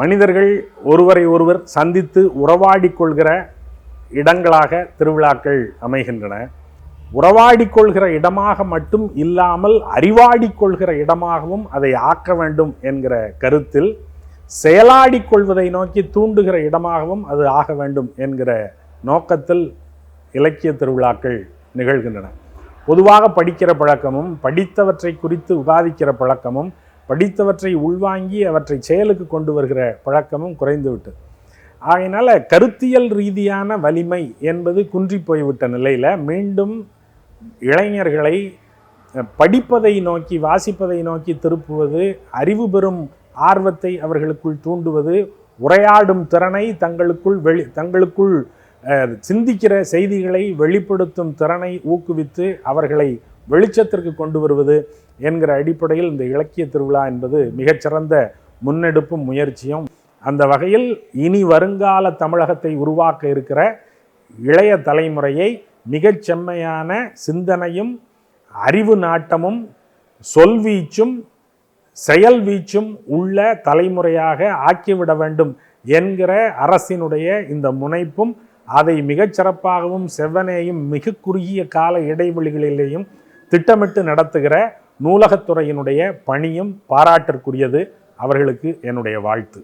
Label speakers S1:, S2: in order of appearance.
S1: மனிதர்கள் ஒருவரை ஒருவர் சந்தித்து உறவாடிக்கொள்கிற இடங்களாக திருவிழாக்கள் அமைகின்றன. உறவாடிக்கொள்கிற இடமாக மட்டும் இல்லாமல் அறிவாடி கொள்கிற இடமாகவும் அதை ஆக்க வேண்டும் என்கிற கருத்தில் செயலாடிக்கொள்வதை நோக்கி தூண்டுகிற இடமாகவும் அது ஆக வேண்டும் என்கிற நோக்கத்தில் இலக்கிய திருவிழாக்கள் நிகழ்கின்றன. பொதுவாக படிக்கிற பழக்கமும் படித்தவற்றை குறித்து விவாதிக்கிற பழக்கமும் படித்தவற்றை உள்வாங்கி அவற்றை செயலுக்கு கொண்டு வருகிற பழக்கமும் குறைந்துவிட்டது. ஆகையினால் கருத்தியல் ரீதியான வலிமை என்பது குன்றி போய்விட்ட நிலையில் மீண்டும் இளைஞர்களை படிப்பதை நோக்கி வாசிப்பதை நோக்கி திருப்புவது அறிவு பெறும் ஆர்வத்தை அவர்களுக்குள் தூண்டுவது உரையாடும் திறனை தங்களுக்குள் வெளி தங்களுக்குள் சிந்திக்கிற செய்திகளை வெளிப்படுத்தும் திறனை ஊக்குவித்து அவர்களை வெளிச்சத்திற்கு கொண்டு வருவது என்கிற அடிப்படையில் இந்த இலக்கிய திருவிழா என்பது மிகச்சிறந்த முன்னெடுப்பும் முயற்சியும். அந்த வகையில் இனி வருங்கால தமிழகத்தை உருவாக்க இருக்கிற இளைய தலைமுறையை மிகச் செம்மையான சிந்தனையும் அறிவு நாட்டமும் சொல்வீச்சும் செயல் வீச்சும் உள்ள தலைமுறையாக ஆக்கிவிட வேண்டும் என்கிற அரசினுடைய இந்த முனைப்பும் அதை மிகச்சிறப்பாகவும் செவ்வனேயும் மிக குறுகிய கால இடைவெளிகளிலேயும் திட்டமிட்டு நடத்துகிற நூலகத்துறையினுடைய பணியும் பாராட்டிற்குரியது அவர்களுக்கு என்னுடைய வாழ்த்து.